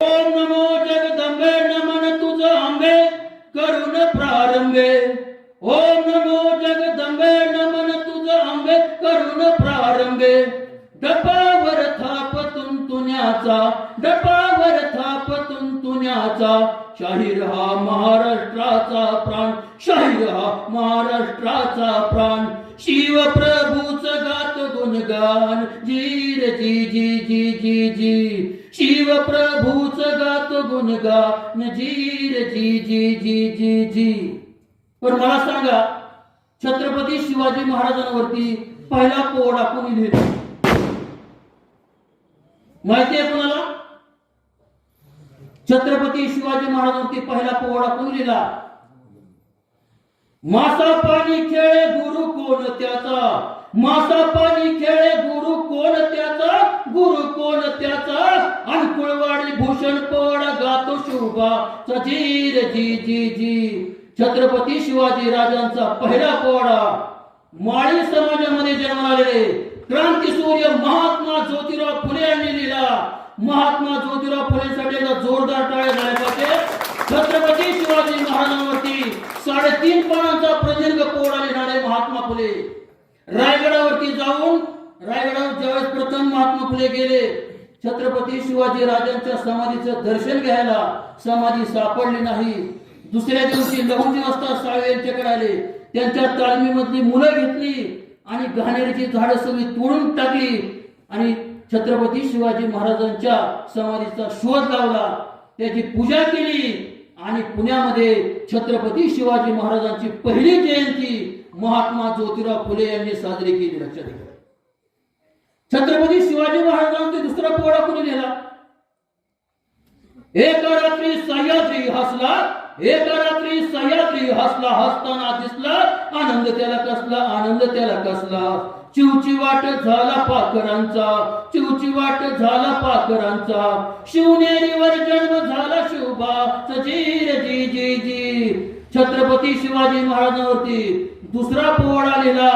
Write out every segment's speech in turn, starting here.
ओम नमो जगदंबे नमन तुझ आंबे करुण प्रारंभे. ओम नमो जगदंबे नमन तुझ आंबे करुण प्रारंभे. डपावर थाप तुंतुण्याचा डपावर थाप तुंतुण्याचा शाहीर हा महाराष्ट्राचा प्राण शाहीर हा महाराष्ट्राचा प्राण. शिव प्रभूच गात गुणगान जी जी जी जी जी जी. शिव प्रभूच गात गुणगान जीर जी जी जी जी जी. पण मला सांगा छत्रपती शिवाजी महाराजांवरती पहिला पोवाडा कोणी लिहिला? माहिती आहे कोणाला? छत्रपती शिवाजी महाराजांवरती पहिला पोवाडा कोणी लिहिला? मासा पाणी खेळ गुरु कोण त्याचा? मासा पाणी खेळ गुरु कोण त्याचा गुरु कोण त्याचा आणि कुळवाडी भूषण पोवाडा गातो शोभा जी जी जी. छत्रपती शिवाजी राजांचा पहिला पोवाडा माळी समाजामध्ये जन्माला क्रांती सूर्य महात्मा ज्योतिराव फुले यांनी लिहिला. महात्मा ज्योतिराव फुलेसाठी एकदा जोरदार टाळे झाले पाहिजे छत्रपती शिवाजी महाराजांवरती साडेतीन पानांचा प्रदीर्घ पोवाडा लिहिणारे महात्मा फुले. रायगडावरती जाऊन रायगडावर ज्यावेळेस प्रथम महात्मा फुले गेले छत्रपती शिवाजी राजांच्या समाधीचं दर्शन घ्यायला समाधी सापडली नाही. दुसऱ्या दिवशी लहुजी वाजता साळवे यांच्याकडे आले. त्यांच्या तालमीमधली मुलं घेतली आणि घाणेरीची झाडं सगळी तोडून टाकली. आणि छत्रपती शिवाजी महाराजांच्या समाधीचा शोध लावला. त्याची पूजा केली आणि पुण्यामध्ये छत्रपती शिवाजी महाराजांची पहिली जयंती महात्मा ज्योतिराव फुले यांनी साजरी केली. लक्षात घ्या छत्रपती शिवाजी महाराजांचे दुसरा पोवाडा कोणी लिहिला एका रात्री सह्याद्री हसला एका रात्री सह्याद्री हसला हसताना दिसला आनंद त्याला कसला आनंद त्याला कसला? चिवची वाट झाला पाखरांचा चिवची वाट झाला पाखरांचा. शिवनेरीवर जन्म झाला शिवबा सजीर जी जी जी. छत्रपती शिवाजी महाराजांवरती दुसरा पोवाडा लिहिला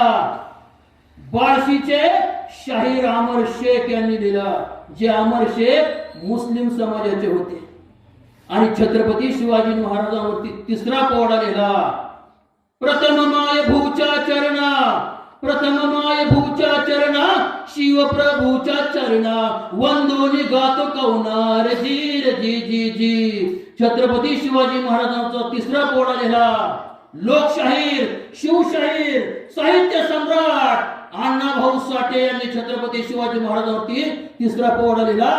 बाळशीचे शाहीर अमर शेख यांनी दिला जे अमर शेख मुस्लिम समाजाचे होते. आणि छत्रपती शिवाजी महाराजांवरती तिसरा पोवाडा लिहिला प्रथम माय भूच्या चरणा प्रथम माय भूच्या चरणा शिव प्रभूच्या चरणा वंदोनी गातो कवनार जीर जी जी जी. छत्रपती शिवाजी महाराजांचा तिसरा पोवाडा लिहिला लोकशाहीर शिवशाहीर साहित्य सम्राट साठे यांनी छत्रपती शिवाजी महाराजांवरती तिसरा पोवाडा लिहिला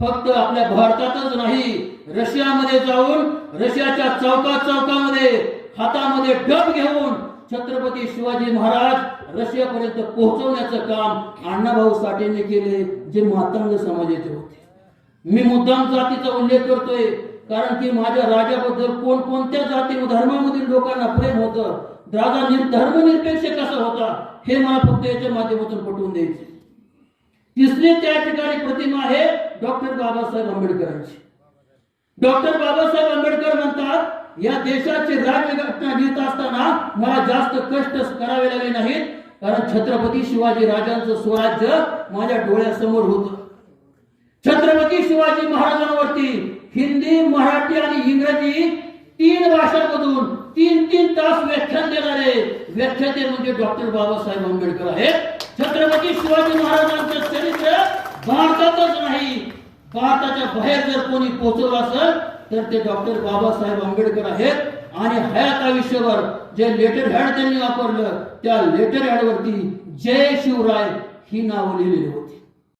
फक्त आपल्या भारतातच नाही रशियामध्ये जाऊन रशियाच्या चौका चौकामध्ये हातामध्ये डब घेऊन छत्रपती शिवाजी महाराज रशियापर्यंत पोहोचवण्याचं काम अण्णाभाऊ साठेंनी केले जे मातंग समाजाचे होते. मी मुद्दाम जातीचा उल्लेख करतोय कारण की माझ्या राजाबद्दल कोण कोणत्या जाती व धर्मामधील लोकांना प्रेम होतं राजा धर्मनिरपेक्ष कसा होता हे मला फक्त याच्या माध्यमातून पटवून द्यायचे तिसरी त्या ठिकाणी प्रतिमा आहे डॉक्टर बाबासाहेब आंबेडकरांची. डॉक्टर बाबासाहेब आंबेडकर म्हणतात या देशाचे राज्यघटना लिहित असताना मला जास्त कष्ट करावे लागले नाहीत कारण छत्रपती शिवाजी राजांचं स्वराज्य माझ्या डोळ्यासमोर होत. छत्रपती शिवाजी महाराजांवरती हिंदी मराठी आणि इंग्रजी तीन भाषांमधून तीन तीन तास व्याख्यान देणारे व्याख्याते म्हणजे डॉक्टर बाबासाहेब आंबेडकर आहेत. छत्रपती शिवाजी महाराजांचं चरित्र भारतातच नाही. भारताच्या बाहेर जर कोणी पोहोचवलं असेल तर ते डॉक्टर बाबासाहेब आंबेडकर आहेत. आणि हयात आयुष्यभर जे लेटर हॅड त्यांनी वापरलं त्या लेटर हॅडवरती जय शिवराय ही नावं लिहिलेली होती.